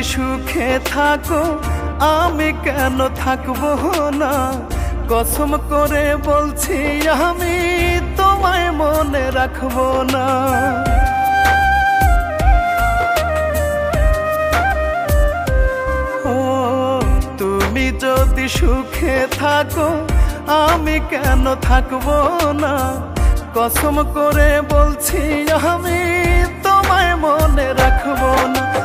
যদি সুখে থাকো, আমি কেন থাকব না? কসম করে বলছি, আমি তোমায় মনে রাখব না। ও, তুমি যদি সুখে থাকো, আমি কেন থাকব না? কসম করে বলছি, আমি তোমায় মনে রাখব না।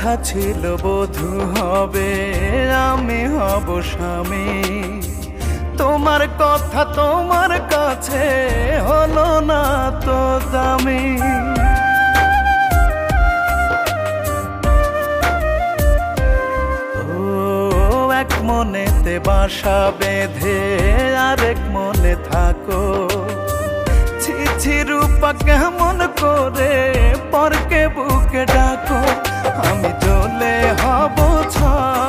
কথা ছিল, বধু হবে, আমি হব স্বামী। তোমার কথা তোমার কাছে হলো না তো দামি। ও, এক মনেতে বাসা বেঁধে, আরেক মনে থাকো। ছি রূপা কেমন করে পরকে বুকে ডাকো। আমি হব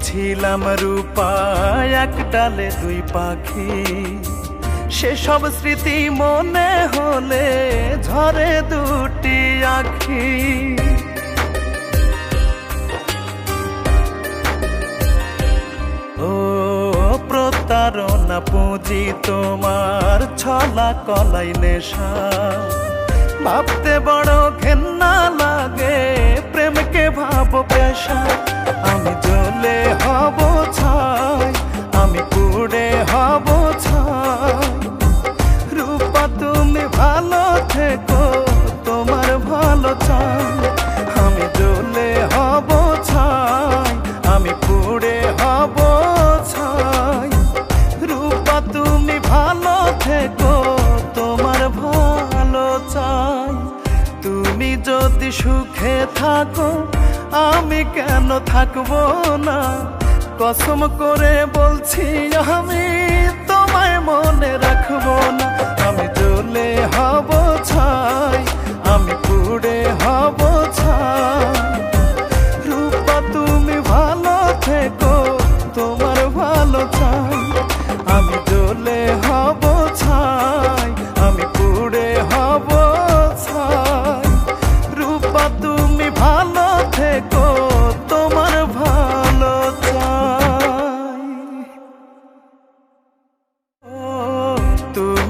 ছিলাম রূপা, এক ডালে দুই পাখি। সেসব স্মৃতি মনে হলে ঝরে দুটি আখি। ও প্রতারণা পুঁজি তোমার ছলা কলাই নেশা। ভাবতে বড় ঘেন্না লাগে, প্রেমকে ভাবো পেশা। থাকো আমি কেন থাকব না? কসম করে বলছি আমি তোমায় মনে রাখব না।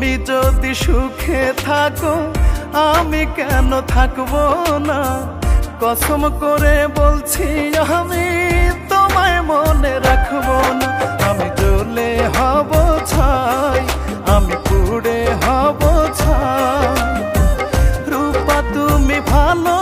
তুমি যদি সুখে থাকো, আমি কেন থাকব না? কসম করে বলছি, আমি তোমায় মনে রাখব না। আমি জলে হব ছাই, আমি পুড়ে হব ছাই। রূপা, তুমি ভালো